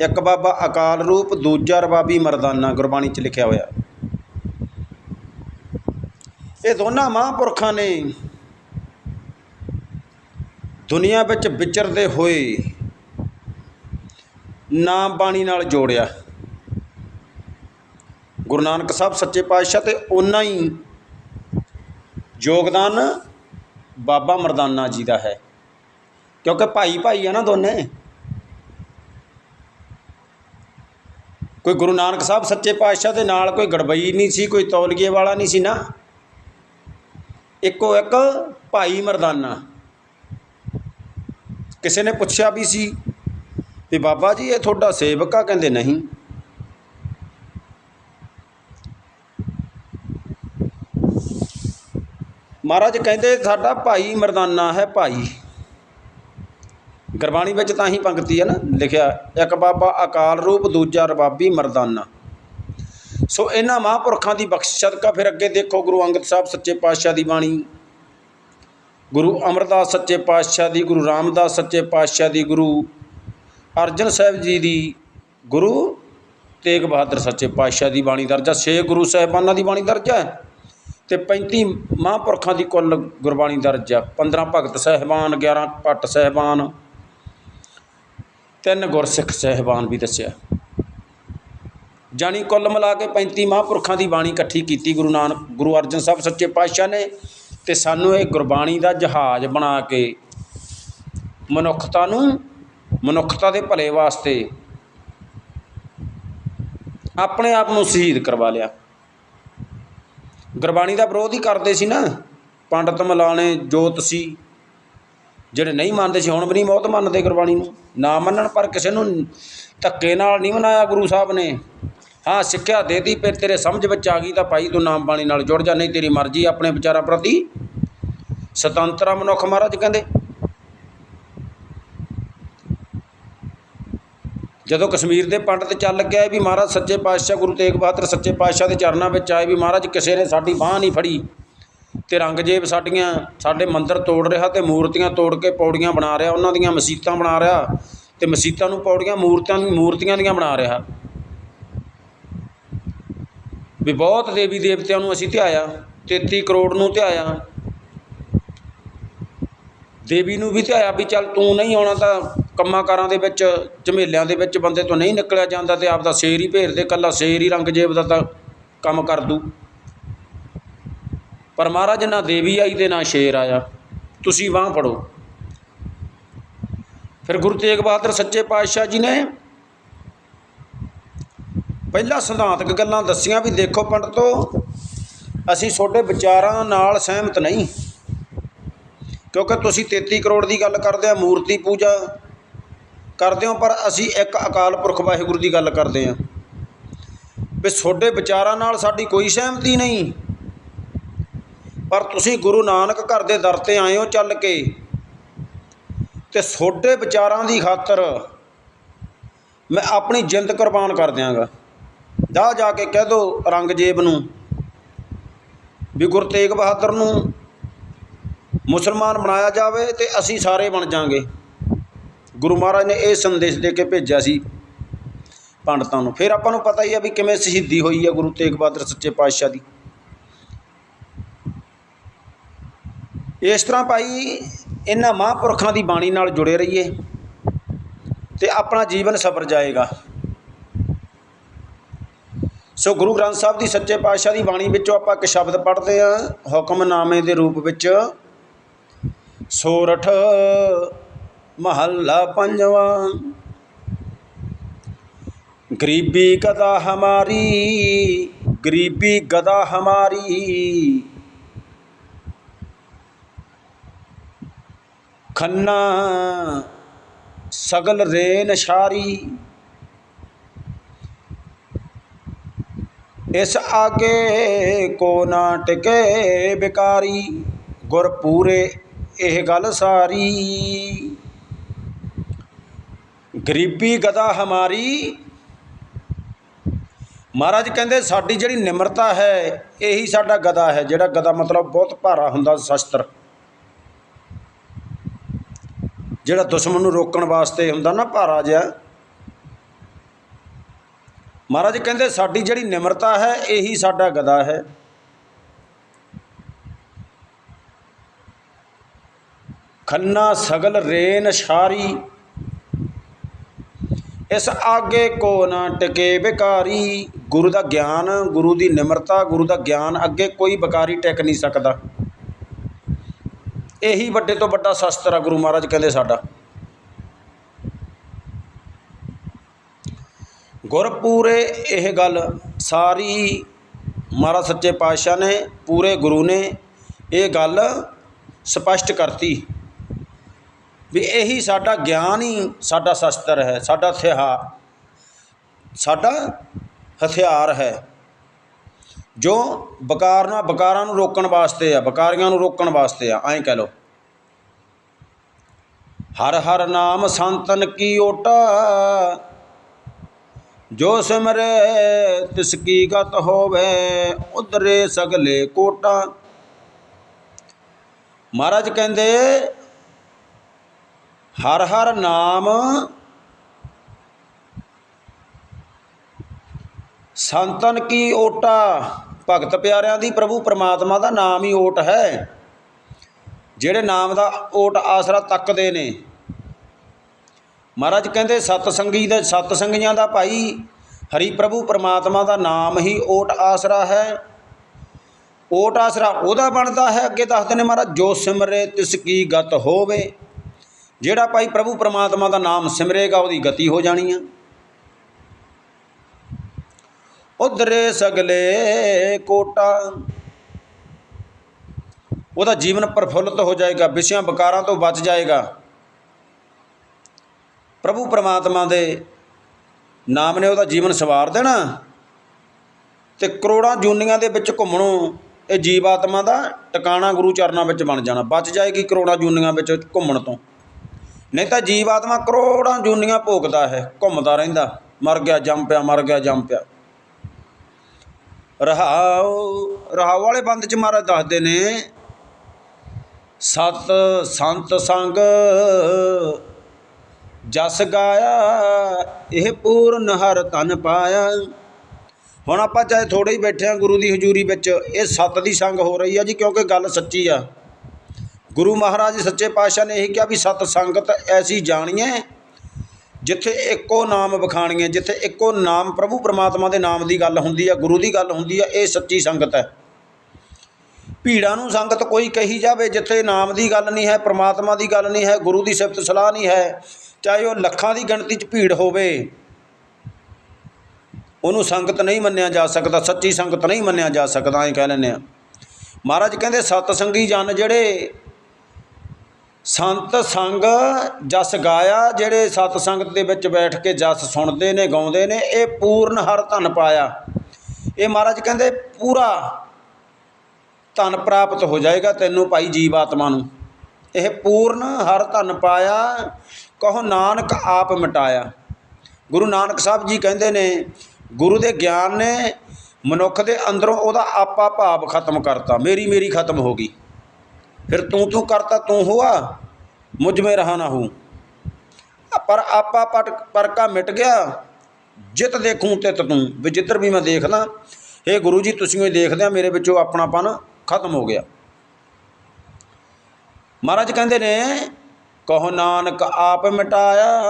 ਇੱਕ ਬਾਬਾ ਅਕਾਲ ਰੂਪ, ਦੂਜਾ ਰਬਾਬੀ ਮਰਦਾਨਾ, ਗੁਰਬਾਣੀ 'ਚ ਲਿਖਿਆ ਹੋਇਆ। ਇਹ ਦੋਨਾਂ ਮਹਾਂਪੁਰਖਾਂ ਨੇ ਦੁਨੀਆ ਵਿੱਚ ਵਿਚਰਦੇ ਹੋਏ ਨਾਮ ਬਾਣੀ ਨਾਲ ਜੋੜਿਆ। ਗੁਰੂ ਨਾਨਕ ਸਾਹਿਬ ਸੱਚੇ ਪਾਤਸ਼ਾਹ ਤੇ ਉਹਨਾਂ ਹੀ ਯੋਗਦਾਨ ਬਾਬਾ ਮਰਦਾਨਾ ਜੀ ਦਾ ਹੈ। ਕਿਉਂਕਿ ਭਾਈ ਭਾਈ ਆ ਨਾ ਦੋਨੇ। ਕੋਈ ਗੁਰੂ ਨਾਨਕ ਸਾਹਿਬ ਸੱਚੇ ਪਾਤਸ਼ਾਹ ਦੇ ਨਾਲ ਕੋਈ ਗੜਬਈ ਨਹੀਂ ਸੀ, ਕੋਈ ਤੌਲੀਏ ਵਾਲਾ ਨਹੀਂ ਸੀ ਨਾ। ਇੱਕੋ ਇੱਕ ਭਾਈ ਮਰਦਾਨਾ। ਕਿਸੇ ਨੇ ਪੁੱਛਿਆ ਵੀ ਸੀ ਵੀ ਬਾਬਾ ਜੀ, ਇਹ ਤੁਹਾਡਾ ਸੇਵਕ ਆ? ਕਹਿੰਦੇ ਨਹੀਂ। ਮਹਾਰਾਜ ਕਹਿੰਦੇ, ਸਾਡਾ ਭਾਈ ਮਰਦਾਨਾ ਹੈ ਭਾਈ। ਗੁਰਬਾਣੀ ਵਿੱਚ ਤਾਂ ਹੀ ਪੰਕਤੀ ਹੈ ਨਾ, ਲਿਖਿਆ, ਇੱਕ ਬਾਬਾ ਅਕਾਲ ਰੂਪ, ਦੂਜਾ ਰਬਾਬੀ ਮਰਦਾਨਾ। ਸੋ ਇਹਨਾਂ ਮਹਾਂਪੁਰਖਾਂ ਦੀ ਬਖਸ਼ ਸਦਕਾ ਫਿਰ ਅੱਗੇ ਦੇਖੋ ਗੁਰੂ ਅੰਗਦ ਸਾਹਿਬ ਸੱਚੇ ਪਾਤਸ਼ਾਹ ਦੀ ਬਾਣੀ। ਗੁਰੂ ਅਮਰਦਾਸ ਸੱਚੇ ਪਾਤਸ਼ਾਹ ਦੀ, ਗੁਰੂ ਰਾਮਦਾਸ ਸੱਚੇ ਪਾਤਸ਼ਾਹ ਦੀ, ਗੁਰੂ ਅਰਜਨ ਸਾਹਿਬ ਜੀ ਦੀ, ਗੁਰੂ ਤੇਗ ਬਹਾਦਰ ਸੱਚੇ ਪਾਤਸ਼ਾਹ ਦੀ ਬਾਣੀ ਦਰਜਾ, ਛੇ ਗੁਰੂ ਸਾਹਿਬਾਨਾਂ ਦੀ ਬਾਣੀ ਦਰਜਾ ਹੈ। ਤੇ 35 ਮਹਾਂਪੁਰਖਾਂ ਦੀ ਕੁੱਲ ਗੁਰਬਾਣੀ ਦਰਜ ਆ 15 ਭਗਤ ਸਹਿਬਾਨ 11 ਭੱਟ ਸਹਿਬਾਨ ਤਿੰਨ ਗੁਰਸਿੱਖ ਸਹਿਬਾਨ ਵੀ ਦੱਸਿਆ। ਜਾਣੀ ਕੁੱਲ ਮਿਲਾ ਕੇ 35 ਮਹਾਂਪੁਰਖਾਂ ਦੀ ਬਾਣੀ ਇਕੱਠੀ ਕੀਤੀ ਗੁਰੂ ਨਾਨਕ, ਗੁਰੂ ਅਰਜਨ ਸਾਹਿਬ ਸੱਚੇ ਪਾਤਸ਼ਾਹ ਨੇ ਤੇ ਸਾਨੂੰ ਇਹ ਗੁਰਬਾਣੀ ਦਾ ਜਹਾਜ਼ ਬਣਾ ਕੇ ਮਨੁੱਖਤਾ ਨੂੰ, ਮਨੁੱਖਤਾ ਦੇ ਭਲੇ ਵਾਸਤੇ ਆਪਣੇ ਆਪ ਨੂੰ ਸ਼ਹੀਦ ਕਰਵਾ ਲਿਆ। ਗੁਰਬਾਣੀ ਦਾ ਵਿਰੋਧ ਹੀ ਕਰਦੇ ਸੀ ਨਾ। ਪੰਡਤ ਮਲਾਣੇ ਜੋਤ ਸੀ। ਜਿਹੜੇ ਨਹੀਂ ਮੰਨਦੇ ਸੀ, ਹੁਣ ਵੀ ਨਹੀਂ ਬਹੁਤ ਮੰਨਦੇ ਗੁਰਬਾਣੀ ਨੂੰ। ਨਾ ਮੰਨਣ ਪਰ ਕਿਸੇ ਨੂੰ ਧੱਕੇ ਨਾਲ ਨਹੀਂ ਮਨਾਇਆ ਗੁਰੂ ਸਾਹਿਬ ਨੇ। ਹਾਂ, ਸਿੱਖਿਆ ਦੇਤੀ, ਫਿਰ ਤੇਰੇ ਸਮਝ ਵਿੱਚ ਆ ਗਈ ਤਾਂ ਭਾਈ ਤੂੰ ਨਾਮ ਬਾਣੀ ਨਾਲ ਜੁੜ ਜਾ, ਨਹੀਂ ਤੇਰੀ ਮਰਜ਼ੀ ਆਪਣੇ ਵਿਚਾਰਾਂ ਪ੍ਰਤੀ। ਸੁਤੰਤਰਾ ਮਨੁੱਖ ਮਹਾਰਾਜ ਕਹਿੰਦੇ। ਜਦੋਂ ਕਸ਼ਮੀਰ ਦੇ ਪੰਡਤ ਚੱਲ ਗਿਆ ਵੀ ਮਹਾਰਾਜ ਸੱਚੇ ਪਾਤਸ਼ਾਹ, ਗੁਰੂ ਤੇਗ ਬਹਾਦਰ ਸੱਚੇ ਪਾਤਸ਼ਾਹ ਦੇ ਚਰਨਾਂ ਵਿੱਚ ਆਏ ਵੀ ਮਹਾਰਾਜ ਕਿਸੇ ਨੇ ਸਾਡੀ ਬਾਹ ਨਹੀਂ ਫੜੀ। ਤੇ ਰੰਗਜੇਬ ਸਾਡੀਆਂ, ਸਾਡੇ ਮੰਦਿਰ ਤੋੜ ਰਿਹਾ ਤੇ ਮੂਰਤੀਆਂ ਤੋੜ ਕੇ ਪੌੜੀਆਂ ਬਣਾ ਰਿਹਾ, ਉਹਨਾਂ ਦੀਆਂ ਮਸੀਤਾਂ ਬਣਾ ਰਿਹਾ ਤੇ ਮਸੀਤਾਂ ਨੂੰ ਪੌੜੀਆਂ ਮੂਰਤੀਆਂ ਮੂਰਤੀਆਂ ਦੀਆਂ ਬਣਾ ਰਿਹਾ। ਵੀ ਬਹੁਤ ਦੇਵੀ ਦੇਵਤਿਆਂ ਨੂੰ ਅਸੀਂ ਧਿਆਇਆ 33 ਕਰੋੜ ਨੂੰ ਧਿਆਇਆ। ਦੇਵੀ ਨੂੰ ਵੀ ਧਿਆਇਆ ਵੀ ਚੱਲ ਤੂੰ ਨਹੀਂ ਆਉਣਾ ਤਾਂ ਕੰਮਾਂ ਕਾਰਾਂ ਦੇ ਵਿੱਚ, ਝਮੇਲਿਆਂ ਦੇ ਵਿੱਚ ਬੰਦੇ ਤੋਂ ਨਹੀਂ ਨਿਕਲਿਆ ਜਾਂਦਾ ਤੇ ਆਪ ਦਾ ਸ਼ੇਰ ਹੀ ਭੇਰ ਦੇ, ਕੱਲਾ ਸ਼ੇਰ ਹੀ ਰੰਗਜੇਬ ਦਾ ਤਾਂ ਕੰਮ ਕਰ ਦੂ। ਪਰ ਮਹਾਰਾਜ, ਨਾ ਦੇਵੀ ਆਈ ਤੇ ਨਾ ਸ਼ੇਰ ਆਇਆ। ਤੁਸੀਂ ਬਾਹ ਫੜੋ। ਫਿਰ ਗੁਰੂ ਤੇਗ ਬਹਾਦਰ ਸੱਚੇ ਪਾਤਸ਼ਾਹ ਜੀ ਨੇ ਪਹਿਲਾਂ ਸਿਧਾਂਤਕ ਗੱਲਾਂ ਦੱਸੀਆਂ ਵੀ ਦੇਖੋ ਪੰਡਤੋ ਅਸੀਂ ਤੁਹਾਡੇ ਵਿਚਾਰਾਂ ਨਾਲ ਸਹਿਮਤ ਨਹੀਂ। ਕਿਉਂਕਿ ਤੁਸੀਂ 33 ਕਰੋੜ ਦੀ ਗੱਲ ਕਰਦੇ ਆ, ਮੂਰਤੀ ਪੂਜਾ ਕਰਦੇ ਹੋ, ਪਰ ਅਸੀਂ ਇੱਕ ਅਕਾਲ ਪੁਰਖ ਵਾਹਿਗੁਰੂ ਦੀ ਗੱਲ ਕਰਦੇ ਆ ਵੀ ਤੁਹਾਡੇ ਵਿਚਾਰਾਂ ਨਾਲ ਸਾਡੀ ਕੋਈ ਸਹਿਮਤੀ ਨਹੀਂ। ਪਰ ਤੁਸੀਂ ਗੁਰੂ ਨਾਨਕ ਘਰ ਦੇ ਦਰ ਤੇ ਆਏ ਹੋ ਚੱਲ ਕੇ। ਤੇ ਤੁਹਾਡੇ ਵਿਚਾਰਾਂ ਦੀ ਖਾਤਰ ਮੈਂ ਆਪਣੀ ਜਿੰਦ ਕੁਰਬਾਨ ਕਰ ਦਿਆਂਗਾ। ਜਾ ਜਾ ਕੇ ਕਹਿ ਦੋ ਰੰਗਜੇਬ ਨੂੰ ਵੀ ਗੁਰੂ ਤੇਗ ਬਹਾਦਰ ਨੂੰ ਮੁਸਲਮਾਨ ਬਣਾਇਆ ਜਾਵੇ ਤੇ ਅਸੀਂ ਸਾਰੇ ਬਣ ਜਾਾਂਗੇ। ਗੁਰੂ ਮਹਾਰਾਜ ਨੇ ਇਹ ਸੰਦੇਸ਼ ਦੇ ਕੇ ਭੇਜਿਆ ਸੀ ਪੰਡਤਾਂ ਨੂੰ। ਫਿਰ ਆਪਾਂ ਨੂੰ ਪਤਾ ਹੀ ਆ ਵੀ ਕਿਵੇਂ ਸ਼ਹੀਦੀ ਹੋਈ ਆ ਗੁਰੂ ਤੇਗ ਬਹਾਦਰ ਸੱਚੇ ਪਾਤਸ਼ਾਹ ਦੀ। ਇਸ ਤਰ੍ਹਾਂ ਭਾਈ, ਇਹਨਾਂ ਮਹਾਂਪੁਰਖਾਂ ਦੀ ਬਾਣੀ ਨਾਲ ਜੁੜੇ ਰਹੀਏ ਤੇ ਆਪਣਾ ਜੀਵਨ ਸਫਰ ਜਾਏਗਾ। ਸੋ ਗੁਰੂ ਗ੍ਰੰਥ ਸਾਹਿਬ ਦੀ ਸੱਚੇ ਪਾਤਸ਼ਾਹ ਦੀ ਬਾਣੀ ਵਿੱਚੋਂ ਆਪਾਂ ਇੱਕ ਸ਼ਬਦ ਪੜ੍ਹਦੇ ਆ ਹੁਕਮਨਾਮੇ ਦੇ ਰੂਪ ਵਿੱਚ, ਸੋਰਠ ਮਹੱਲਾ ਪੰਜਵਾਂ, ਗਰੀਬੀ ਗਦਾ ਹਮਾਰੀ, ਗਰੀਬੀ ਗਦਾ ਹਮਾਰੀ। ਖੰਨਾ, ਸਗਲ ਰੇ ਨਸ਼ਾਰੀ ਇਸ ਆਗੇ ਕੋ ਨਾ ਟਿਕੇ ਬਿਕਾਰੀ, ਗੁਰ ਪੂਰੇ ਇਹ ਗੱਲ ਸਾਰੀ। ਗਰੀਬੀ ਗਦਾ ਹਮਾਰੀ। ਮਹਾਰਾਜ ਕਹਿੰਦੇ, ਸਾਡੀ ਜਿਹੜੀ ਨਿਮਰਤਾ ਹੈ, ਇਹੀ ਸਾਡਾ ਗਦਾ ਹੈ, ਜਿਹੜਾ ਗਦਾ ਮਤਲਬ ਬਹੁਤ ਭਾਰਾ ਹੁੰਦਾ ਸ਼ਸਤਰ। ਜਿਹੜਾ ਦੁਸ਼ਮਣ ਨੂੰ ਰੋਕਣ ਵਾਸਤੇ ਹੁੰਦਾ ਨਾ ਭਾਰਾ ਜਿਹਾ ਮਹਾਰਾਜ ਕਹਿੰਦੇ, ਸਾਡੀ ਜਿਹੜੀ ਨਿਮਰਤਾ ਹੈ, ਇਹੀ ਸਾਡਾ ਗਦਾ ਹੈ। ਖੰਨਾ ਸਗਲ ਰੇਨ ਸ਼ਾਰੀ, ਇਸ ਆਗੇ ਕੋ ਨਾ ਟਿਕੇ ਬਿਕਾਰੀ। ਗੁਰੂ ਦਾ ਗਿਆਨ, ਗੁਰੂ ਦੀ ਨਿਮਰਤਾ, ਗੁਰੂ ਦਾ ਗਿਆਨ ਅੱਗੇ ਕੋਈ ਬਿਕਾਰੀ ਟਿਕ ਨਹੀਂ ਸਕਦਾ। ਇਹੀ ਵੱਡੇ ਤੋਂ ਵੱਡਾ ਸ਼ਸਤਰ ਆ, ਗੁਰੂ ਮਹਾਰਾਜ ਕਹਿੰਦੇ ਸਾਡਾ। ਗੁਰਪੂਰੇ ਇਹ ਗੱਲ ਸਾਰੀ ਮਹਾਰਾਜ ਸੱਚੇ ਪਾਤਸ਼ਾਹ ਨੇ, ਪੂਰੇ ਗੁਰੂ ਨੇ ਇਹ ਗੱਲ ਸਪਸ਼ਟ ਕਰਤੀ ਵੀ ਇਹੀ ਸਾਡਾ ਗਿਆਨ ਹੀ ਸਾਡਾ ਸ਼ਸਤਰ ਹੈ, ਸਾਡਾ ਹਥਿਆਰ ਸਾਡਾ ਹਥਿਆਰ ਹੈ। ਜੋ ਬਕਾਰ ਨਾਲ ਬਕਾਰਾਂ ਨੂੰ ਰੋਕਣ ਵਾਸਤੇ ਆ, ਬਕਾਰੀਆਂ ਨੂੰ ਰੋਕਣ ਵਾਸਤੇ ਆ, ਐਂ ਕਹਿ ਲਓ। ਹਰ ਹਰ ਨਾਮ ਸੰਤਨ ਕੀ ਓਟਾ, ਜੋ ਸਿਮਰੇ ਤਿਸ ਕੀ ਗਤ ਹੋਵੇ, ਉਧਰੇ ਸਗਲੇ ਕੋਟਾ। ਮਹਾਰਾਜ ਕਹਿੰਦੇ, ਹਰ ਹਰ ਨਾਮ ਸੰਤਨ ਕੀ ਓਟਾ? ਭਗਤ ਪਿਆਰਿਆਂ ਦੀ ਪ੍ਰਭੂ ਪਰਮਾਤਮਾ ਦਾ ਨਾਮ ਹੀ ਓਟ ਹੈ। ਜਿਹੜੇ ਨਾਮ ਦਾ ਓਟ ਆਸਰਾ ਤੱਕਦੇ ਨੇ। ਮਹਾਰਾਜ ਕਹਿੰਦੇ ਸਤ ਸੰਗੀ ਦੇ ਸਤ ਸੰਗੀਆਂ ਦਾ ਭਾਈ ਹਰੀ ਪ੍ਰਭੂ ਪਰਮਾਤਮਾ ਦਾ ਨਾਮ ਹੀ ਓਟ ਆਸਰਾ ਹੈ। ਓਟ ਆਸਰਾ ਉਹਦਾ ਬਣਦਾ ਹੈ। ਅੱਗੇ ਦੱਸਦੇ ਨੇ ਮਹਾਰਾਜ, ਜੋ ਸਿਮਰੇ ਤਿਸ ਕੀ ਗਤ ਹੋਵੇ। ਜਿਹੜਾ ਭਾਈ ਪ੍ਰਭੂ ਪਰਮਾਤਮਾ ਦਾ ਨਾਮ ਸਿਮਰੇਗਾ, ਉਹਦੀ ਗਤੀ ਹੋ ਜਾਣੀ ਆ। ਉਧਰੇ ਸਗਲੇ ਕੋਟਾ। ਉਹਦਾ ਜੀਵਨ ਪ੍ਰਫੁੱਲਤ ਹੋ ਜਾਏਗਾ, ਵਿਸ਼ਿਆਂ ਵਿਕਾਰਾਂ ਤੋਂ ਬਚ ਜਾਏਗਾ। ਪ੍ਰਭੂ ਪਰਮਾਤਮਾ ਦੇ ਨਾਮ ਨੇ ਉਹਦਾ ਜੀਵਨ ਸਵਾਰ ਦੇਣਾ। ਤੇ ਕਰੋੜਾਂ ਜੂਨੀਆਂ ਦੇ ਵਿੱਚ ਘੁੰਮਣੋਂ ਇਹ ਜੀਵਾਤਮਾ ਦਾ ਟਿਕਾਣਾ ਗੁਰੂ ਚਰਨਾਂ ਵਿੱਚ ਬਣ ਜਾਣਾ। ਬਚ ਜਾਏਗੀ ਕਰੋੜਾਂ ਜੂਨੀਆਂ ਵਿੱਚ ਘੁੰਮਣ ਤੋਂ। ਨਹੀਂ ਤਾਂ ਜੀਵਾਤਮਾ ਕਰੋੜਾਂ ਜੂਨੀਆਂ ਭੋਗਦਾ ਹੈ, ਘੁੰਮਦਾ ਰਹਿੰਦਾ। ਮਰ ਗਿਆ, ਜੰਮ ਪਿਆ, ਮਰ ਗਿਆ, ਜੰਮ ਪਿਆ। ਰਹਾਉ ਰਹਾਉ ਵਾਲੇ ਬੰਦ ਚ ਮਹਾਰਾਜ ਦੱਸਦੇ ਨੇ, ਸਤ ਸੰਤ ਸੰਗ ਜਸ ਗਾਇਆ, ਇਹ ਪੂਰਨ ਹਰ ਤਨ ਪਾਇਆ। ਹੁਣ ਆਪਾਂ ਚਾਹੇ ਥੋੜੇ ਹੀ ਬੈਠੇ ਆ ਗੁਰੂ ਦੀ ਹਜ਼ੂਰੀ ਵਿੱਚ, ਇਹ ਸਤ ਦੀ ਸੰਗ ਹੋ ਰਹੀ ਆ ਜੀ, ਕਿਉਂਕਿ ਗੱਲ ਸੱਚੀ ਆ। ਗੁਰੂ ਮਹਾਰਾਜ ਸੱਚੇ ਪਾਤਸ਼ਾਹ ਨੇ ਇਹ ਕਿਹਾ ਵੀ ਸਤ ਸੰਗਤ ਐਸੀ ਜਾਣੀਏ ਜਿੱਥੇ ਇੱਕੋ ਨਾਮ ਵਿਖਾਣੀਏ ਜਿੱਥੇ ਇੱਕੋ ਨਾਮ ਪ੍ਰਭੂ ਪਰਮਾਤਮਾ ਦੇ ਨਾਮ ਦੀ ਗੱਲ ਹੁੰਦੀ ਆ, ਗੁਰੂ ਦੀ ਗੱਲ ਹੁੰਦੀ ਆ, ਇਹ ਸੱਚੀ ਸੰਗਤ ਹੈ। ਭੀੜਾਂ ਨੂੰ ਸੰਗਤ ਕੋਈ ਕਹੀ ਜਾਵੇ ਜਿੱਥੇ ਨਾਮ ਦੀ ਗੱਲ ਨਹੀਂ ਹੈ, ਪ੍ਰਮਾਤਮਾ ਦੀ ਗੱਲ ਨਹੀਂ ਹੈ, ਗੁਰੂ ਦੀ ਸਿਫਤ ਸਲਾਹ ਨਹੀਂ ਹੈ, ਚਾਹੇ ਉਹ ਲੱਖਾਂ ਦੀ ਗਿਣਤੀ 'ਚ ਭੀੜ ਹੋਵੇ। ਉਹਨੂੰ ਸੰਗਤ ਨਹੀਂ ਮੰਨਿਆ ਜਾ ਸਕਦਾ, ਸੱਚੀ ਸੰਗਤ ਨਹੀਂ ਮੰਨਿਆ ਜਾ ਸਕਦਾ, ਐਂ ਕਹਿ ਲੈਂਦੇ ਆ। ਮਹਾਰਾਜ ਕਹਿੰਦੇ ਸਤ ਸੰਗੀ ਜਨ ਜਿਹੜੇ ਸੰਤ ਸੰਗ ਜਸ ਗਾਇਆ, ਜਿਹੜੇ ਸਤ ਸੰਗਤ ਦੇ ਵਿੱਚ ਬੈਠ ਕੇ ਜਸ ਸੁਣਦੇ ਨੇ, ਗਾਉਂਦੇ ਨੇ, ਇਹ ਪੂਰਨ ਹਰ ਧਨ ਪਾਇਆ। ਇਹ ਮਹਾਰਾਜ ਕਹਿੰਦੇ, ਪੂਰਾ ਧਨ ਪ੍ਰਾਪਤ ਹੋ ਜਾਏਗਾ ਤੈਨੂੰ ਭਾਈ ਜੀਵ ਆਤਮਾ ਨੂੰ। ਇਹ ਪੂਰਨ ਹਰ ਧਨ ਪਾਇਆ, ਕਹੋ ਨਾਨਕ ਆਪ ਮਿਟਾਇਆ। ਗੁਰੂ ਨਾਨਕ ਸਾਹਿਬ ਜੀ ਕਹਿੰਦੇ ਨੇ, ਗੁਰੂ ਦੇ ਗਿਆਨ ਨੇ ਮਨੁੱਖ ਦੇ ਅੰਦਰੋਂ ਉਹਦਾ ਆਪਾ ਭਾਵ ਖਤਮ ਕਰਤਾ ਮੇਰੀ ਮੇਰੀ ਖਤਮ ਹੋ ਗਈ। ਫਿਰ ਤੂੰ ਤੂੰ ਕਰਤਾ, ਤੂੰ ਹੁਆ? ਮੁਝ ਮੇ ਰਹਾ ਨਾ ਹੂੰ। ਪਰ ਆਪਾ ਪਟ ਪਰਕਾ ਮਿਟ ਗਿਆ। ਜਿਤ ਦੇਖੂੰ ਤਿਤ ਤੂੰ। ਵੀ ਜਿੱਧਰ ਵੀ ਮੈਂ ਦੇਖਦਾ। ਇਹ ਗੁਰੂ ਜੀ, ਤੁਸੀਂ ਹੀ ਦੇਖਦੇ ਆ ਮੇਰੇ ਵਿੱਚੋਂ ਆਪਣਾਪਨ ਖਤਮ ਹੋ ਗਿਆ। ਮਹਾਰਾਜ ਕਹਿੰਦੇ ਨੇ, ਕਹੋ ਨਾਨਕ ਆਪ ਮਿਟਾਇਆ,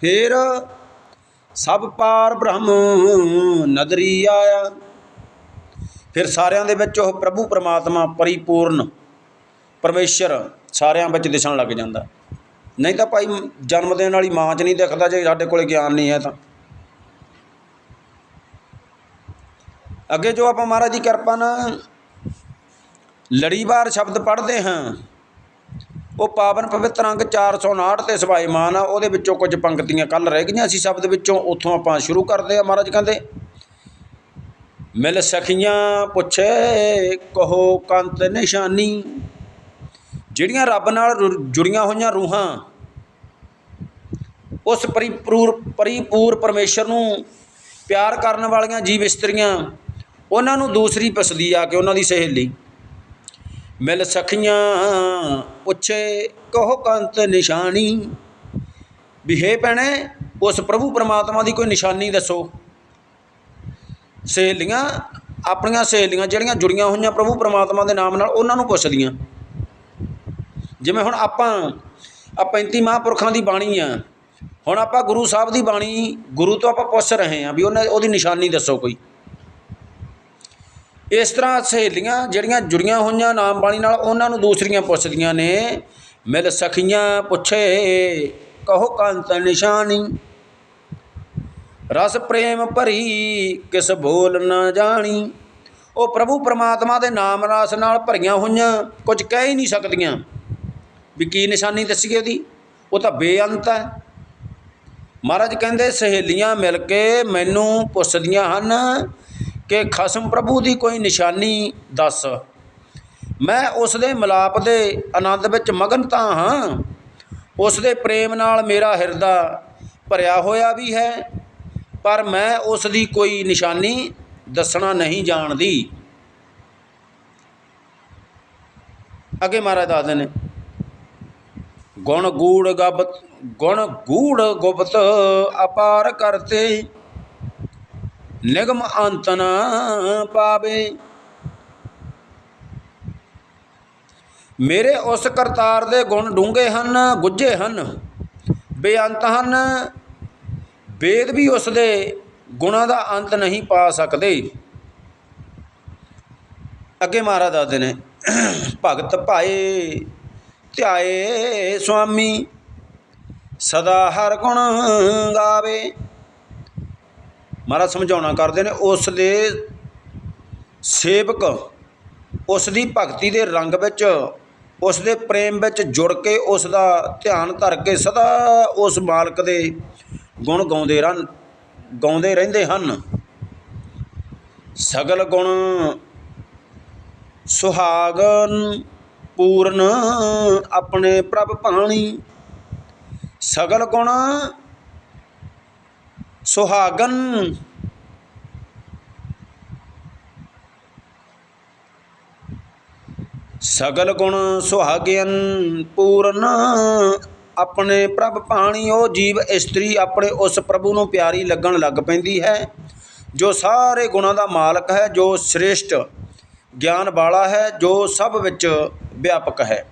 ਫਿਰ ਸਭ ਪਾਰ ਬ੍ਰਹਮ ਨਦਰੀ ਆਇਆ। ਫਿਰ ਸਾਰਿਆਂ ਦੇ ਵਿੱਚ ਉਹ ਪ੍ਰਭੂ ਪਰਮਾਤਮਾ ਪਰਿਪੂਰਨ ਪਰਮੇਸ਼ਰ ਸਾਰਿਆਂ ਵਿੱਚ ਦਿਸਣ ਲੱਗ ਜਾਂਦਾ। ਨਹੀਂ ਤਾਂ ਭਾਈ ਜਨਮ ਦੇਣ ਵਾਲੀ ਮਾਂ 'ਚ ਨਹੀਂ ਦਿਖਦਾ ਜੇ ਸਾਡੇ ਕੋਲੇ ਗਿਆਨ ਨਹੀਂ ਹੈ ਤਾਂ। ਅੱਗੇ ਜੋ ਆਪਾਂ ਮਹਾਰਾਜ ਦੀ ਕਿਰਪਾ ਨਾਲ ਲੜੀਵਾਰ ਸ਼ਬਦ ਪੜ੍ਹਦੇ ਹਾਂ, ਉਹ ਪਾਵਨ ਪਵਿੱਤਰ ਅੰਗ 459 ਤੇ ਸਵਾਈਮਾਨ ਆ, ਉਹਦੇ ਵਿੱਚੋਂ ਕੁਝ ਪੰਕਤੀਆਂ ਕੱਲ ਰਹਿ ਗਈਆਂ ਸੀ ਸ਼ਬਦ ਵਿੱਚੋਂ, ਉੱਥੋਂ ਆਪਾਂ ਸ਼ੁਰੂ ਕਰਦੇ ਆ ਮਹਾਰਾਜ ਕਹਿੰਦੇ, ਮਿਲ ਸਖੀਆਂ ਪੁੱਛੇ ਕਹੋ ਕੰਤ ਨਿਸ਼ਾਨੀ ਜਿਹੜੀਆਂ ਰੱਬ ਨਾਲ ਰੁ- ਜੁੜੀਆਂ ਹੋਈਆਂ ਰੂਹਾਂ, ਉਸ ਪਰਿਪੂਰ ਪਰਿਪੂਰ ਪਰਮੇਸ਼ਰ ਨੂੰ ਪਿਆਰ ਕਰਨ ਵਾਲੀਆਂ ਜੀਵ ਇਸਤਰੀਆਂ, ਉਹਨਾਂ ਨੂੰ ਦੂਸਰੀ ਪਸਦੀ ਆ ਕੇ ਉਹਨਾਂ ਦੀ ਸਹੇਲੀ। ਮਿਲ ਸਖੀਆਂ, ਪੁੱਛੇ ਕਹੋ ਕੰਤ ਨਿਸ਼ਾਨੀ। ਵੀ ਹੈ ਭੈਣੇ, ਉਸ ਪ੍ਰਭੂ ਪਰਮਾਤਮਾ ਦੀ ਕੋਈ ਨਿਸ਼ਾਨੀ ਦੱਸੋ। ਸਹੇਲੀਆਂ, ਆਪਣੀਆਂ ਸਹੇਲੀਆਂ ਜਿਹੜੀਆਂ ਜੁੜੀਆਂ ਹੋਈਆਂ ਪ੍ਰਭੂ ਪਰਮਾਤਮਾ ਦੇ ਨਾਮ ਨਾਲ ਉਹਨਾਂ ਨੂੰ ਪੁੱਛਦੀਆਂ। ਜਿਵੇਂ ਹੁਣ ਆਪਾਂ ਆ 35 ਮਹਾਂਪੁਰਖਾਂ ਦੀ ਬਾਣੀ ਆ। ਹੁਣ ਆਪਾਂ ਗੁਰੂ ਸਾਹਿਬ ਦੀ ਬਾਣੀ, ਗੁਰੂ ਤੋਂ ਆਪਾਂ ਪੁੱਛ ਰਹੇ ਹਾਂ ਵੀ ਉਹਨੇ, ਉਹਦੀ ਨਿਸ਼ਾਨੀ ਦੱਸੋ ਕੋਈ। ਇਸ ਤਰ੍ਹਾਂ ਸਹੇਲੀਆਂ ਜਿਹੜੀਆਂ ਜੁੜੀਆਂ ਹੋਈਆਂ ਨਾਮ ਬਾਣੀ ਨਾਲ, ਉਹਨਾਂ ਨੂੰ ਦੂਸਰੀਆਂ ਪੁੱਛਦੀਆਂ ਨੇ, ਮਿਲ ਸਖੀਆਂ ਪੁੱਛੇ, ਕਹੋ ਕੰਤ ਨਿਸ਼ਾਨੀ। ਰਸ ਪ੍ਰੇਮ ਭਰੀ ਕਿਸ ਬੋਲ ਨਾ ਜਾਣੀ। ਉਹ ਪ੍ਰਭੂ ਪਰਮਾਤਮਾ ਦੇ ਨਾਮ ਰਸ ਨਾਲ ਭਰੀਆਂ ਹੋਈਆਂ, ਕੁਝ ਕਹਿ ਹੀ ਨਹੀਂ ਸਕਦੀਆਂ। ਵੀ ਕੀ ਨਿਸ਼ਾਨੀ ਦੱਸੀਏ ਉਹਦੀ? ਉਹ ਤਾਂ ਬੇਅੰਤ ਹੈ। ਮਹਾਰਾਜ ਕਹਿੰਦੇ, ਸਹੇਲੀਆਂ ਮਿਲ ਕੇ ਮੈਨੂੰ ਪੁੱਛਦੀਆਂ ਹਨ ਕਿ ਖਸਮ ਪ੍ਰਭੂ ਦੀ ਕੋਈ ਨਿਸ਼ਾਨੀ ਦੱਸ। ਮੈਂ ਉਸ ਦੇ ਮਿਲਾਪ ਦੇ ਆਨੰਦ ਵਿੱਚ ਮਗਨ ਤਾਂ ਹਾਂ। ਉਸ ਦੇ ਪ੍ਰੇਮ ਨਾਲ ਮੇਰਾ ਹਿਰਦਾ ਭਰਿਆ ਹੋਇਆ ਵੀ ਹੈ, ਪਰ ਮੈਂ ਉਸ ਦੀ ਕੋਈ ਨਿਸ਼ਾਨੀ ਦੱਸਣਾ ਨਹੀਂ ਜਾਣਦੀ। ਅੱਗੇ ਮਹਾਰਾਜ ਦੱਸਦੇ ਨੇ ਗੁਣ ਗੂੜ ਗਬਤ, ਗੁਣ ਗੂੜ ਗੁਪਤ ਅਪਾਰ ਕਰਤੇ। ਨਿਗਮ ਅੰਤ ਨ ਪਾਵੇ। ਮੇਰੇ ਉਸ ਕਰਤਾਰ ਦੇ ਗੁਣ ਡੂੰਘੇ ਹਨ, ਗੁੱਝੇ ਹਨ, ਬੇਅੰਤ ਹਨ। ਵੇਦ ਵੀ ਉਸ ਦੇ ਗੁਣਾਂ ਦਾ ਅੰਤ ਨਹੀਂ ਪਾ ਸਕਦੇ। ਅੱਗੇ ਮਹਾਰਾਜ ਦੱਸਦੇ ਨੇ, ਭਗਤ ਭਾਏ ਧਿਆਏ ਸੁਆਮੀ, ਸਦਾ ਹਰ ਗੁਣ ਗਾਵੇ। ਮਹਾਰਾਜ ਸਮਝਾਉਣਾ ਕਰਦੇ ਨੇ, ਉਸ ਦੇ ਸੇਵਕ, ਉਸ ਦੀ ਭਗਤੀ ਦੇ ਰੰਗ ਵਿੱਚ, ਉਸ ਦੇ ਪ੍ਰੇਮ ਵਿੱਚ ਜੁੜ ਕੇ ਉਸ ਦਾ ਧਿਆਨ ਧਰ ਕੇ ਸਦਾ ਉਸ ਮਾਲਕ ਦੇ ਗੁਣ ਗਾਉਂਦੇ ਰਹਿਣ, ਗਾਉਂਦੇ ਰਹਿੰਦੇ ਹਨ। ਸਗਲ ਗੁਣ ਸੁਹਾਗਨ ਪੂਰਨ ਆਪਣੇ ਪ੍ਰਭ ਭਾਣੀ। ਸਗਲ ਗੁਣ ਸੁਹਾਗਨ। ਸਗਲ ਗੁਣ ਸੁਹਾਗਿਆਨ ਪੂਰਨ ਆਪਣੇ ਪ੍ਰਭ ਪਾਣੀ ਉਹ ਜੀਵ ਇਸਤਰੀ ਆਪਣੇ ਉਸ ਪ੍ਰਭੂ ਨੂੰ ਪਿਆਰੀ ਲੱਗਣ ਲੱਗ ਪੈਂਦੀ ਹੈ, ਜੋ ਸਾਰੇ ਗੁਣਾਂ ਦਾ ਮਾਲਕ ਹੈ, ਜੋ ਸ੍ਰੇਸ਼ਟ, ਗਿਆਨ ਵਾਲਾ ਹੈ, ਜੋ ਸਭ ਵਿੱਚ ਵਿਆਪਕ ਹੈ।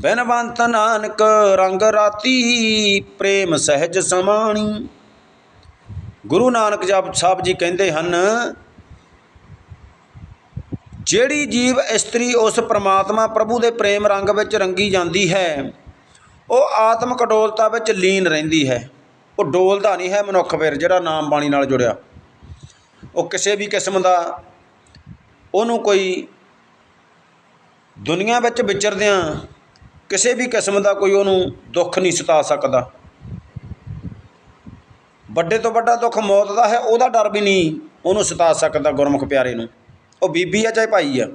ਬਿਨਵੰਤ ਨਾਨਕ ਰੰਗ ਰਾਤੀ ਪ੍ਰੇਮ ਸਹਿਜ ਸਮਾਣੀ। ਗੁਰੂ ਨਾਨਕ ਸਾਹਿਬ ਜੀ ਕਹਿੰਦੇ ਹਨ, ਜਿਹੜੀ ਜੀਵ ਇਸਤਰੀ ਉਸ ਪ੍ਰਮਾਤਮਾ ਪ੍ਰਭੂ ਦੇ ਪ੍ਰੇਮ ਰੰਗ ਵਿੱਚ ਰੰਗੀ ਜਾਂਦੀ ਹੈ, ਉਹ ਆਤਮਕ ਡੋਲਤਾ ਵਿੱਚ ਲੀਨ ਰਹਿੰਦੀ ਹੈ। ਉਹ ਡੋਲਦਾ ਨਹੀਂ ਹੈ ਮਨੁੱਖ ਫਿਰ, ਜਿਹੜਾ ਨਾਮ ਬਾਣੀ ਨਾਲ ਜੁੜਿਆ। ਉਹ ਕਿਸੇ ਵੀ ਕਿਸਮ ਦਾ, ਉਹਨੂੰ ਕੋਈ ਦੁਨੀਆ ਵਿੱਚ ਵਿਚਰਦਿਆਂ ਕਿਸੇ ਵੀ ਕਿਸਮ ਦਾ ਕੋਈ ਉਹਨੂੰ ਦੁੱਖ ਨਹੀਂ ਸਤਾ ਸਕਦਾ। ਵੱਡੇ ਤੋਂ ਵੱਡਾ ਦੁੱਖ ਮੌਤ ਦਾ ਹੈ, ਉਹਦਾ ਡਰ ਵੀ ਨਹੀਂ ਉਹਨੂੰ ਸਤਾ ਸਕਦਾ ਗੁਰਮੁਖ ਪਿਆਰੇ ਨੂੰ। ਉਹ ਬੀਬੀ ਆ ਚਾਹੇ ਭਾਈ ਆ।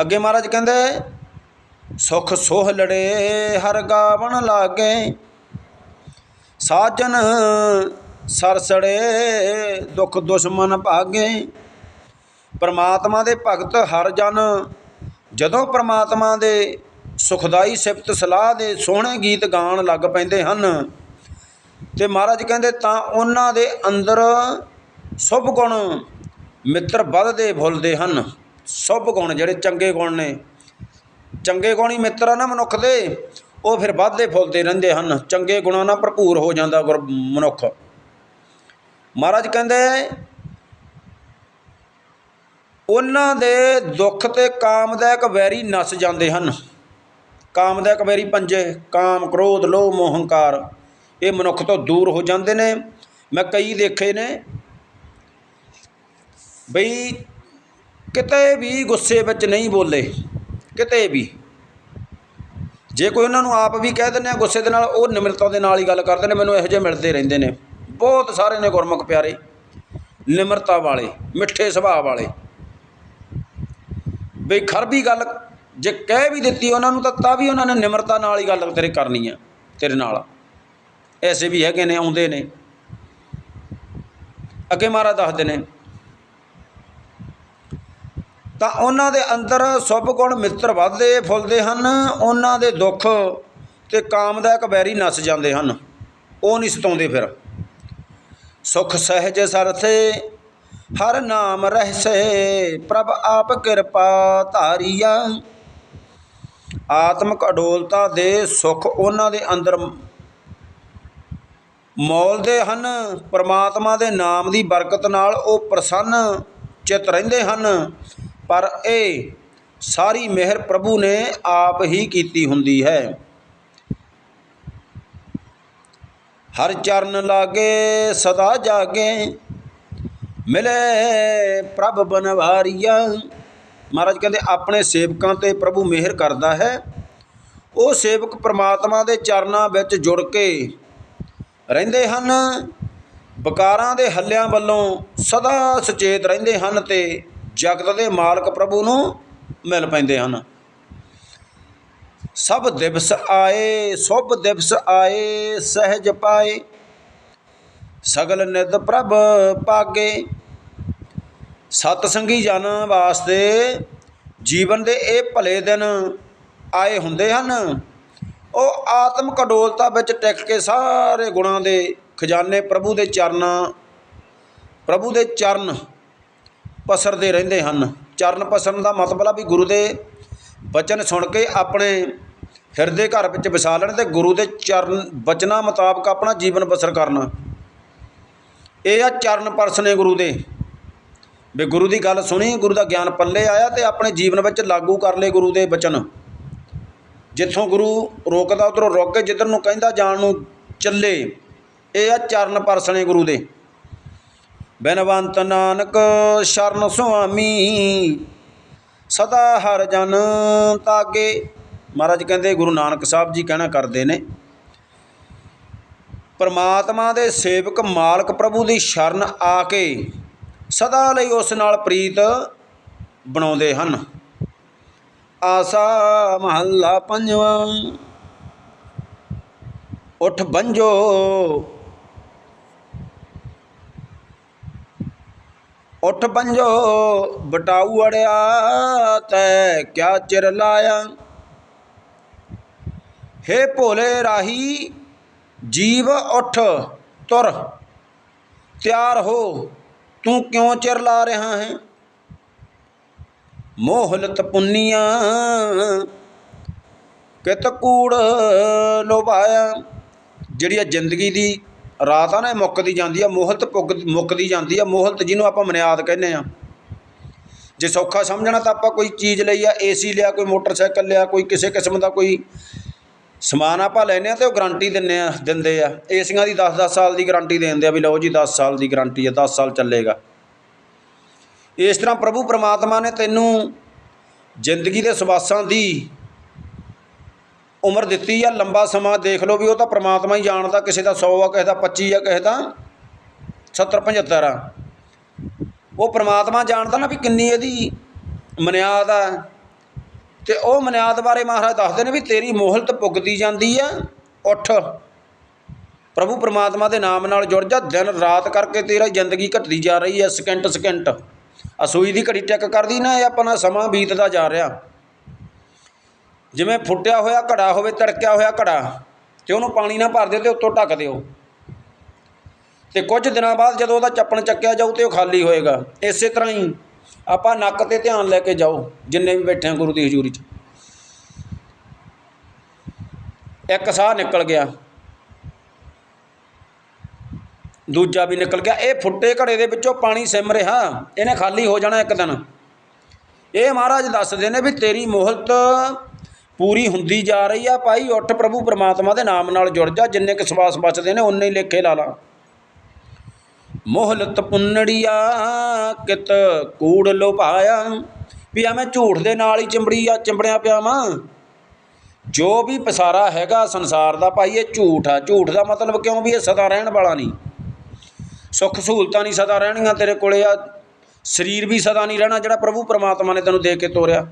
ਅੱਗੇ ਮਹਾਰਾਜ ਕਹਿੰਦੇ, ਸੁਖ ਸੋਹ ਲੜੇ, ਹਰ ਗਾਵਣ ਲਾਗੇ। ਸਾਜਨ ਸਰਸੜੇ, ਦੁੱਖ ਦੁਸ਼ਮਨ ਭਾਗੇ। ਪਰਮਾਤਮਾ ਦੇ ਭਗਤ ਹਰ ਜਨ ਜਦੋਂ ਪਰਮਾਤਮਾ ਦੇ ਸੁਖਦਾਈ ਸਿਫਤ ਸਲਾਹ ਦੇ ਸੋਹਣੇ ਗੀਤ ਗਾਉਣ ਲੱਗ ਪੈਂਦੇ ਹਨ ਤੇ ਮਹਾਰਾਜ ਕਹਿੰਦੇ ਤਾਂ ਉਹਨਾਂ ਦੇ ਅੰਦਰ ਸੁਭ ਗੁਣ ਮਿੱਤਰ ਵੱਧਦੇ ਫੁੱਲਦੇ ਹਨ। ਸੁਭ ਗੁਣ ਜਿਹੜੇ ਚੰਗੇ ਗੁਣ ਨੇ, ਚੰਗੇ ਗੁਣ ਹੀ ਮਿੱਤਰ ਆ ਨਾ ਮਨੁੱਖ ਦੇ, ਉਹ ਫਿਰ ਵੱਧਦੇ ਫੁੱਲਦੇ ਰਹਿੰਦੇ ਹਨ। ਚੰਗੇ ਗੁਣਾਂ ਨਾਲ ਭਰਪੂਰ ਹੋ ਜਾਂਦਾ ਗੁਰ ਮਨੁੱਖ। ਮਹਾਰਾਜ ਕਹਿੰਦੇ ਉਹਨਾਂ ਦੇ ਦੁੱਖ ਤੇ ਕਾਮਦਾਇਕ ਵੈਰੀ ਨਸ ਜਾਂਦੇ ਹਨ। ਕਾਮਦਾਇਕ ਵੈਰੀ ਪੰਜੇ, ਕਾਮ, ਕ੍ਰੋਧ, ਲੋਭ ਮੋਹ ਹੰਕਾਰ ਇਹ ਮਨੁੱਖ ਤੋਂ ਦੂਰ ਹੋ ਜਾਂਦੇ ਨੇ। ਮੈਂ ਕਈ ਦੇਖੇ ਨੇ ਬਈ ਕਿਤੇ ਵੀ ਗੁੱਸੇ ਵਿੱਚ ਨਹੀਂ ਬੋਲੇ। ਕਿਤੇ ਵੀ। ਜੇ ਕੋਈ ਉਹਨਾਂ ਨੂੰ ਆਪ ਵੀ ਕਹਿ ਦਿੰਦੇ ਆ ਗੁੱਸੇ ਦੇ ਨਾਲ, ਉਹ ਨਿਮਰਤਾ ਦੇ ਨਾਲ ਹੀ ਗੱਲ ਕਰਦੇ ਨੇ। ਮੈਨੂੰ ਇਹੋ ਜਿਹੇ ਮਿਲਦੇ ਰਹਿੰਦੇ ਨੇ। ਬਹੁਤ ਸਾਰੇ ਨੇ ਗੁਰਮੁਖ ਪਿਆਰੇ। ਨਿਮਰਤਾ ਵਾਲੇ, ਮਿੱਠੇ ਸੁਭਾਅ ਵਾਲੇ। ਬਈ ਖਰਬੀ ਗੱਲ ਜੇ ਕਹਿ ਵੀ ਦਿੱਤੀ ਉਹਨਾਂ ਨੂੰ ਤਾਂ ਤਾਂ ਵੀ ਉਹਨਾਂ ਨੇ ਨਿਮਰਤਾ ਨਾਲ ਹੀ ਗੱਲ ਤੇਰੇ ਕਰਨੀ ਆ, ਤੇਰੇ ਨਾਲ। ਐਸੇ ਵੀ ਹੈਗੇ ਨੇ, ਆਉਂਦੇ ਨੇ। ਅੱਗੇ ਮਹਾਰਾਜ ਦੱਸਦੇ ਨੇ, ਤਾਂ ਉਹਨਾਂ ਦੇ ਅੰਦਰ ਸੁਭ ਗੁਣ ਮਿੱਤਰ ਵੱਧਦੇ ਫੁੱਲਦੇ ਹਨ, ਉਹਨਾਂ ਦੇ ਦੁੱਖ ਤੇ ਕਾਮਦਾਇਕ ਵੈਰੀ ਨਸ ਜਾਂਦੇ ਹਨ। ਉਹ ਨਹੀਂ ਸਤਾਉਂਦੇ ਫਿਰ। ਸੁਖ ਸਹਿਜ ਸਰਥੇ ਹਰ ਨਾਮ ਰਹਿਸੇ, ਪ੍ਰਭ ਆਪ ਕਿਰਪਾ ਧਾਰੀਆ। ਆਤਮਿਕ ਅਡੋਲਤਾ ਦੇ ਸੁਖ ਉਹਨਾਂ ਦੇ ਅੰਦਰ ਮੌਲਦੇ ਹਨ। ਪ੍ਰਮਾਤਮਾ ਦੇ ਨਾਮ ਦੀ ਬਰਕਤ ਨਾਲ ਉਹ ਪ੍ਰਸੰਨ ਚਿਤ ਰਹਿੰਦੇ ਹਨ। ਪਰ ਇਹ ਸਾਰੀ ਮਿਹਰ ਪ੍ਰਭੂ ਨੇ ਆਪ ਹੀ ਕੀਤੀ ਹੁੰਦੀ ਹੈ। ਹਰ ਚਰਨ ਲਾਗੇ, ਸਦਾ ਜਾਗੇ। ਮਿਲੇ ਪ੍ਰਭ ਬਨਵਾਰੀਆ। ਮਹਾਰਾਜ ਕਹਿੰਦੇ, ਆਪਣੇ ਸੇਵਕਾਂ ਤੇ ਪ੍ਰਭੂ ਮਿਹਰ ਕਰਦਾ ਹੈ। ਉਹ ਸੇਵਕ ਪ੍ਰਮਾਤਮਾ ਦੇ ਚਰਨਾਂ ਵਿੱਚ ਜੁੜ ਕੇ ਰਹਿੰਦੇ ਹਨ। ਬਕਾਰਾਂ ਦੇ ਹੱਲਿਆਂ ਵੱਲੋਂ ਸਦਾ ਸੁਚੇਤ ਰਹਿੰਦੇ ਹਨ ਤੇ ਜਗਤ ਦੇ ਮਾਲਕ ਪ੍ਰਭੂ ਨੂੰ ਮਿਲ ਪੈਂਦੇ ਹਨ। ਸਭ ਦਿਵਸ ਆਏ, ਸੁਭ ਦਿਵਸ ਆਏ, ਸਹਿਜ ਪਾਏ। ਸਗਲ ਨਿਤ ਪ੍ਰਭ ਪਾਗੇ। ਸਤ ਸੰਗੀ ਜਨ ਵਾਸਤੇ ਜੀਵਨ ਦੇ ਇਹ ਭਲੇ ਦਿਨ ਆਏ ਹੁੰਦੇ ਹਨ। ਉਹ ਆਤਮਿਕ ਅਡੋਲਤਾ ਵਿੱਚ ਟਿਕ ਕੇ ਸਾਰੇ ਗੁਣਾਂ ਦੇ ਖਜ਼ਾਨੇ ਪ੍ਰਭੂ ਦੇ ਚਰਨਾਂ, ਪ੍ਰਭੂ ਦੇ ਚਰਨ ਪਸਰਦੇ ਰਹਿੰਦੇ ਹਨ। ਚਰਨ ਪਸਰਨ ਦਾ ਮਤਲਬ ਆ ਵੀ ਗੁਰੂ ਦੇ ਬਚਨ ਸੁਣ ਕੇ ਆਪਣੇ ਹਿਰਦੇ ਘਰ ਵਿੱਚ ਵਸਾ ਲੈਣ ਤੇ ਗੁਰੂ ਦੇ ਚਰਨ, ਬਚਨਾਂ ਮੁਤਾਬਕ ਆਪਣਾ ਜੀਵਨ ਬਸਰ ਕਰਨਾ। ਇਹ ਆ ਚਰਨ ਪਰਸਨੇ ਗੁਰੂ ਦੇ। ਵੀ ਗੁਰੂ ਦੀ ਗੱਲ ਸੁਣੀ, ਗੁਰੂ ਦਾ ਗਿਆਨ ਪੱਲੇ ਆਇਆ ਤੇ ਆਪਣੇ ਜੀਵਨ ਵਿੱਚ ਲਾਗੂ ਕਰ ਲਏ ਗੁਰੂ ਦੇ ਬਚਨ। ਜਿੱਥੋਂ ਗੁਰੂ ਰੋਕਦਾ, ਉਧਰੋਂ ਰੁਕ ਕੇ ਜਿੱਧਰ ਨੂੰ ਕਹਿੰਦਾ ਜਾਣ ਨੂੰ ਚੱਲੇ, ਇਹ ਆ ਚਰਨ ਪਰਸਣੇ ਗੁਰੂ ਦੇ। ਬਨਵੰਤ ਨਾਨਕ ਸ਼ਰਨ ਸੁਆਮੀ, ਸਦਾ ਹਰ ਜਨ ਤਾਗੇ। ਮਹਾਰਾਜ ਕਹਿੰਦੇ ਗੁਰੂ ਨਾਨਕ ਸਾਹਿਬ ਜੀ ਕਹਿਣਾ ਕਰਦੇ ਨੇ ਪਰਮਾਤਮਾ ਦੇ ਸੇਵਕ ਮਾਲਕ ਪ੍ਰਭੂ ਦੀ ਸ਼ਰਨ ਆ ਕੇ ਸਦਾ ਲਈ ਉਸ ਨਾਲ ਪ੍ਰੀਤ ਬਣਾਉਂਦੇ ਹਨ। ਆਸਾ ਮਹੱਲਾ ਪੰਜਵਾਂ। ਉਠ ਬੰਜੋ। ਉਠ ਬੰਜੋ। ਬਟਾਊ ਅੜਿਆ ਤੈ ਕਿਆ ਚਿਰ ਲਾਇਆ। ਹੇ ਭੋਲੇ ਰਾਹੀ ਜੀਵ ਉੱਠ, ਤੁਰ, ਤਿਆਰ ਹੋ, ਤੂੰ ਕਿਉਂ ਚਿਰ ਲਾ ਰਿਹਾ ਹੈ? ਮੋਹਲਤ ਪੁੰਨੀਆਂ ਕਿਤ ਕੂੜ ਲੋਭਾਇਆ? ਜਿਹੜੀ ਆ ਜ਼ਿੰਦਗੀ ਦੀ ਰਾਤ ਆ ਨਾ, ਇਹ ਮੁੱਕਦੀ ਜਾਂਦੀ ਆ, ਮੋਹਲਤ ਪੁੱਗ, ਮੁੱਕਦੀ ਜਾਂਦੀ ਆ, ਮੋਹਲਤ ਜਿਹਨੂੰ ਆਪਾਂ ਮਨਿਆਦ ਕਹਿੰਦੇ ਆ। ਜੇ ਸੌਖਾ ਸਮਝਣਾ ਤਾਂ ਆਪਾਂ ਕੋਈ ਚੀਜ਼ ਲਈ ਆ, ਏਸੀ ਲਿਆ, ਕੋਈ ਮੋਟਰਸਾਈਕਲ ਲਿਆ, ਕੋਈ ਕਿਸੇ ਕਿਸਮ ਦਾ ਕੋਈ ਸਮਾਨ ਆਪਾਂ ਲੈਨੇ ਆ ਤੇ ਉਹ ਗਾਰੰਟੀ ਦਿੰਨੇ ਆ, ਦਿੰਦੇ ਆ। ਏਸੀਆਂ ਦੀ 10-10 ਸਾਲ ਦੀ ਗਾਰੰਟੀ ਦੇ ਦਿੰਦੇ ਆ ਵੀ ਲਓ ਜੀ 10 ਸਾਲ ਦੀ ਗਾਰੰਟੀ ਆ 10 ਸਾਲ ਚੱਲੇਗਾ। ਇਸ ਤਰ੍ਹਾਂ ਪ੍ਰਭੂ ਪ੍ਰਮਾਤਮਾ ਨੇ ਤੈਨੂੰ ਜ਼ਿੰਦਗੀ ਦੇ ਸਵਾਸਾਂ ਦੀ ਉਮਰ ਦਿੱਤੀ ਆ, ਲੰਬਾ ਸਮਾਂ ਦੇਖ ਲਓ ਵੀ ਉਹ ਤਾਂ ਪ੍ਰਮਾਤਮਾ ਹੀ ਜਾਣਦਾ, ਕਿਸੇ ਦਾ 100 ਆ, ਕਿਸੇ ਦਾ 25 ਆ, ਕਿਸੇ ਦਾ 70 75 ਆ। ਉਹ ਪ੍ਰਮਾਤਮਾ ਜਾਣਦਾ ਨਾ ਵੀ ਕਿੰਨੀ ਇਹਦੀ ਮਨਿਆਦ ਆ ਤੇ ਉਹ ਮਨਿਆਦ ਬਾਰੇ ਮਹਾਰਾਜ ਦੱਸਦੇ ਨੇ ਵੀ ਤੇਰੀ ਮੋਹਲਤ ਪੁੱਗਦੀ ਜਾਂਦੀ ਹੈ ਉੱਠ। ਪ੍ਰਭੂ ਪ੍ਰਮਾਤਮਾ ਦੇ ਨਾਮ ਨਾਲ ਜੁੜ ਜਾ, ਦਿਨ ਰਾਤ ਕਰਕੇ ਤੇਰਾ ਜ਼ਿੰਦਗੀ ਘਟਦੀ ਜਾ ਰਹੀ ਹੈ ਸਕਿੰਟ ਸਕਿੰਟ। ਅਸੂਈ ਦੀ ਘੜੀ ਟਿਕ ਕਰਦੀ ਨਾ, ਇਹ ਆਪਣਾ ਸਮਾਂ ਬੀਤਦਾ ਜਾ ਰਿਹਾ। ਜਿਵੇਂ ਫੁੱਟਿਆ ਹੋਇਆ ਘੜਾ ਹੋਵੇ, ਤੜਕਿਆ ਹੋਇਆ ਘੜਾ, ਤੇ ਉਹਨੂੰ ਪਾਣੀ ਨਾਲ ਭਰ ਦਿਓ ਤੇ ਉੱਤੋਂ ਢੱਕ ਦਿਓ। ਤੇ ਕੁਝ ਦਿਨਾਂ ਬਾਅਦ ਜਦੋਂ ਉਹਦਾ ਚੱਪਣ ਚੱਕਿਆ ਜਾਊ ਤੇ ਉਹ ਖਾਲੀ ਹੋਏਗਾ। ਇਸੇ ਤਰ੍ਹਾਂ ਹੀ ਆਪਾਂ ਨੱਕ ਤੇ ਧਿਆਨ ਲੈ ਕੇ ਜਾਓ, ਜਿੰਨੇ ਵੀ ਬੈਠੇ ਆ ਗੁਰੂ ਦੀ ਹਜ਼ੂਰੀ 'ਚ। ਇੱਕ ਸਾਹ ਨਿਕਲ ਗਿਆ। ਦੂਜਾ ਵੀ ਨਿਕਲ ਗਿਆ। ਇਹ ਫੁੱਟੇ ਘੜੇ ਦੇ ਵਿੱਚੋਂ ਪਾਣੀ ਸਿਮ ਰਿਹਾ। ਇਹਨੇ ਖਾਲੀ ਹੋ ਜਾਣਾ ਇੱਕ ਦਿਨ। ਇਹ ਮਹਾਰਾਜ ਦੱਸਦੇ ਨੇ ਵੀ ਤੇਰੀ ਮੋਹਲਤ ਪੂਰੀ ਹੁੰਦੀ ਜਾ ਰਹੀ ਆ। ਭਾਈ ਉੱਠ ਪ੍ਰਭੂ, ਪਰਮਾਤਮਾ ਦੇ ਨਾਮ ਨਾਲ ਜੁੜ ਜਾ। ਜਿੰਨੇ ਕੁ ਸਵਾਸ ਬਚਦੇ ਨੇ ਉਨੇ ਹੀ ਲੇਖੇ ਲਾ ਲਾ। ਮੋਹਲਤ ਪੁੰਨੜੀਆ, ਕਿਤ ਕੂੜ ਲੋਭਾਇਆ। ਵੀ ਐਵੇਂ ਝੂਠ ਦੇ ਨਾਲ ਹੀ ਚਿੰਬੜੀ ਆ ਚਿੰਬੜਿਆ ਪਿਆ ਵਾਂ ਜੋ ਵੀ ਪਸਾਰਾ ਹੈਗਾ ਸੰਸਾਰ ਦਾ ਭਾਈ, ਇਹ ਝੂਠ ਆ। ਝੂਠ ਦਾ ਮਤਲਬ ਕਿਉਂ ਵੀ ਇਹ ਸਦਾ ਰਹਿਣ ਵਾਲਾ ਨਹੀਂ? ਸੁੱਖ ਸਹੂਲਤਾਂ ਨਹੀਂ ਸਦਾ ਰਹਿਣੀਆਂ ਤੇਰੇ ਕੋਲੇ ਆ। ਸਰੀਰ ਵੀ ਸਦਾ ਨਹੀਂ ਰਹਿਣਾ ਜਿਹੜਾ ਪ੍ਰਭੂ ਪਰਮਾਤਮਾ ਨੇ ਤੈਨੂੰ ਦੇ ਕੇ ਤੋਰਿਆ।